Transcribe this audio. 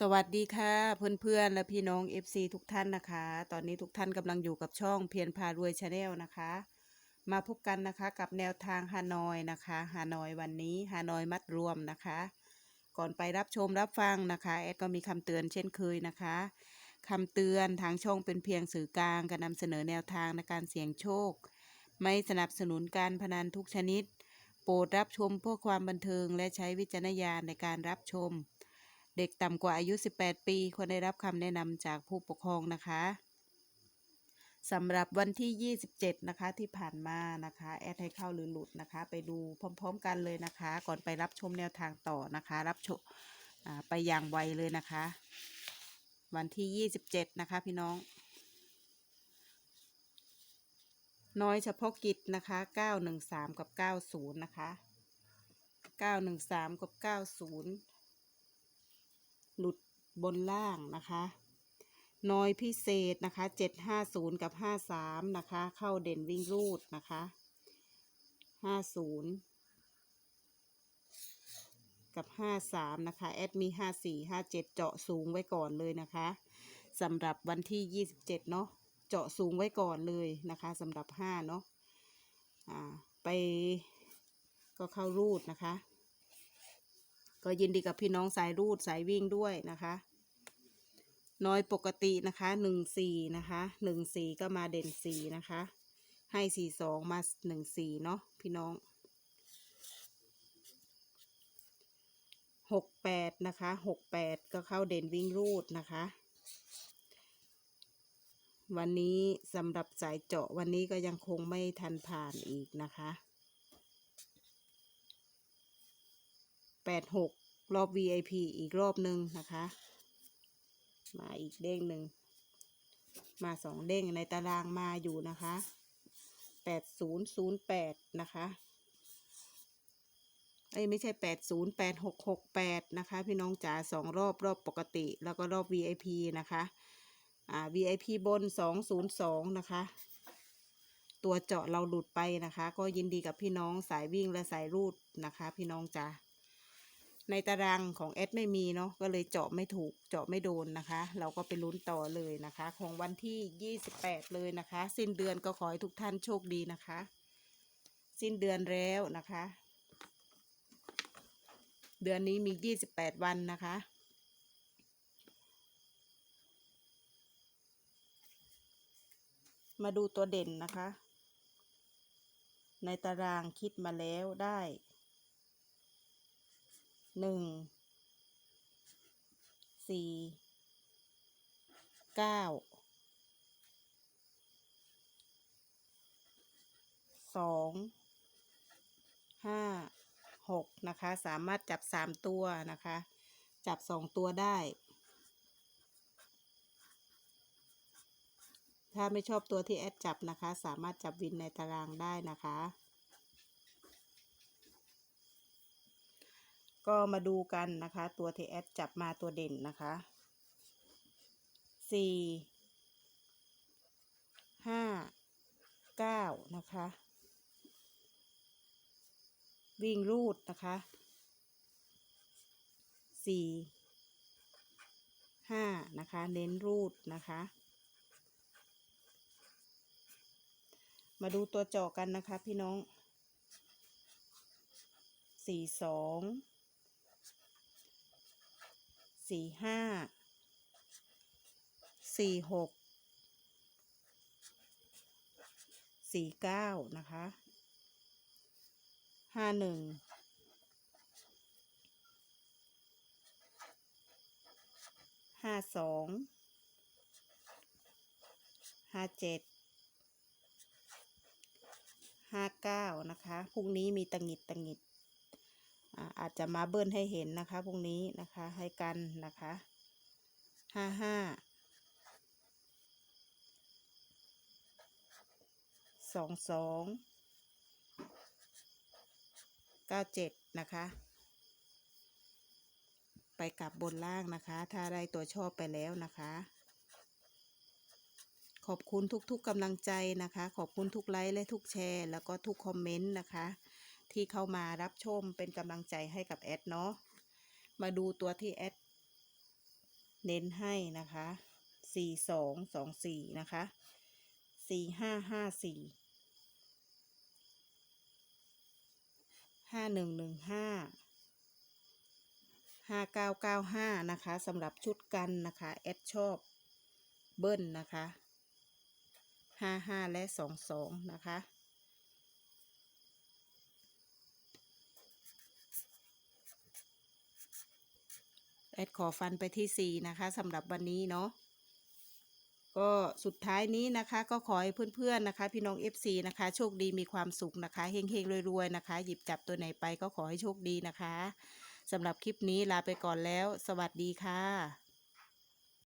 สวัสดีค่ะเพื่อนๆและพี่น้อง FC ทุกท่านนะคะ ตอนนี้ทุกท่านกำลังอยู่กับช่องเพียรพารวยชาแนลนะคะ มาพบกันนะคะกับแนวทางฮานอยนะคะฮานอยวันนี้ฮานอยมัดรวมนะคะ ก่อนไปรับชมรับฟังนะคะแอดก็มีคำเตือนเช่นเคยนะคะคำเตือนทางช่องเป็นเพียงสื่อกลางการนำเสนอแนวทางในการเสี่ยงโชค ไม่สนับสนุนการพนันทุกชนิด โปรดรับชมเพื่อความบันเทิงและใช้วิจารณญาณในการรับชม เด็กต่ำกว่าอายุ 18 ปีควรได้รับคำแนะนำจากผู้ปกครองนะคะสำหรับวันที่ 27 นะคะที่ผ่านมานะคะ แอดให้เข้าหรือหลุดนะคะ ไปดูพร้อม ๆ กันเลยนะคะ ก่อนไปรับชมแนวทางต่อนะคะ รับชมไปอย่างไวเลยนะคะ วันที่ 27 นะคะพี่น้อง น้อยเฉพาะกิจนะคะ 913 กับ 90 นะคะ 913 กับ 90 หลุดบนล่างนะคะ น้อยพิเศษนะคะ 750 กับ 53 นะคะ เข้าเด่นวิ่งรูดนะคะ 50 กับ 53 นะคะ แอดมี 54 57 เจาะสูงไว้ก่อนเลยนะคะสำหรับวันที่ 27 เนาะเจาะสูงไว้ก่อนเลยนะคะสำหรับ 5 เนาะอ่าไปก็เข้ารูดนะคะ ก็ยินดีกับพี่น้องสายรูดสายวิ่งด้วยนะคะ น้อยปกตินะคะหนึ่งสี่นะคะหนึ่งสี่ก็มาเด่นสี่นะคะ ให้สี่สองมาหนึ่งสี่เนาะพี่น้องหกแปดนะคะหกแปดก็เข้าเด่นวิ่งรูดนะคะ วันนี้สำหรับสายเจาะวันนี้ก็ยังคงไม่ทันผ่านอีกนะคะ แปดหกรอบ VIP อีกรอบหนึ่งนะคะ มาอีกเด้งหนึ่ง มาสองเด้งในตารางมาอยู่นะคะแปดศูนย์ศูนย์แปดนะคะเอ้ยไม่ใช่แปดศูนย์แปดหกหกแปดนะคะ พี่น้องจ๋าสองรอบรอบปกติ แล้วก็รอบ VIP นะคะอ่า VIP บนสองศูนย์สองนะคะ ตัวเจาะเราหลุดไปนะคะ ก็ยินดีกับพี่น้องสายวิ่งและสายรูดนะคะ พี่น้องจ๋า ในตารางของแอดไม่มีเนาะก็เลยเจาะไม่ถูกเจาะไม่โดนนะคะ เราก็ไปลุ้นต่อเลยนะคะ ของวันที่ 28 เลยนะคะ สิ้นเดือนก็ขอให้ทุกท่านโชคดีนะคะ สิ้นเดือนแล้วนะคะ เดือนนี้มี 28 วันนะคะ มาดูตัวเด่นนะคะ ในตารางคิดมาแล้วได้ หนึ่งสี่เก้าสองห้าหกนะคะ สามารถจับสามตัวนะคะ จับสองตัวได้ ถ้าไม่ชอบตัวที่แอดจับนะคะ สามารถจับวินในตารางได้นะคะ ก็มาดูกันนะคะ ตัวที่แอดจับมาตัวเด่นนะคะสี่ห้าเก้านะคะ วิ่งรูดนะคะสี่ห้านะคะ เน้นรูดนะคะ มาดูตัวเจาะกันนะคะพี่น้องสี่สอง สี่ห้าสี่หกสี่เก้านะคะห้าหนึ่งห้าสองห้าเจ็ดห้าเก้านะคะ พรุ่งนี้มีตังหิดตังหิด อาอาจจะมาเบิ้ลให้เห็นนะคะพรุ่งนี้นะคะ ให้กันนะคะห้าห้าสองสองเก้าเจ็ดนะคะ ไปกลับบนล่างนะคะ ถ้าได้ตัวชอบไปแล้วนะคะขอบคุณทุกๆกำลังใจนะคะ ขอบคุณทุกไลค์และทุกแชร์ แล้วก็ทุกคอมเมนต์นะคะ ที่เข้ามารับชมเป็นกำลังใจให้กับแอดเนาะมาดูตัวที่แอดเน้นให้นะคะสี่สองสองสี่นะคะสี่ห้าห้าสี่ห้าหนึ่งหนึ่งห้าห้าเก้าเก้าห้านะคะสำหรับชุดกันนะคะแอดชอบเบิ้ลนะคะห้าห้าและสองสองนะคะ แอดขอฟันไปที่สี่นะคะสำหรับวันนี้เนาะก็สุดท้ายนี้นะคะก็ขอให้เพื่อนๆนะคะ พี่น้อง FC นะคะ โชคดีมีความสุขนะคะเฮงๆรวยๆนะคะ หยิบจับตัวไหนไปก็ขอให้โชคดีนะคะสำหรับคลิปนี้ลาไปก่อนแล้ว สวัสดีค่ะ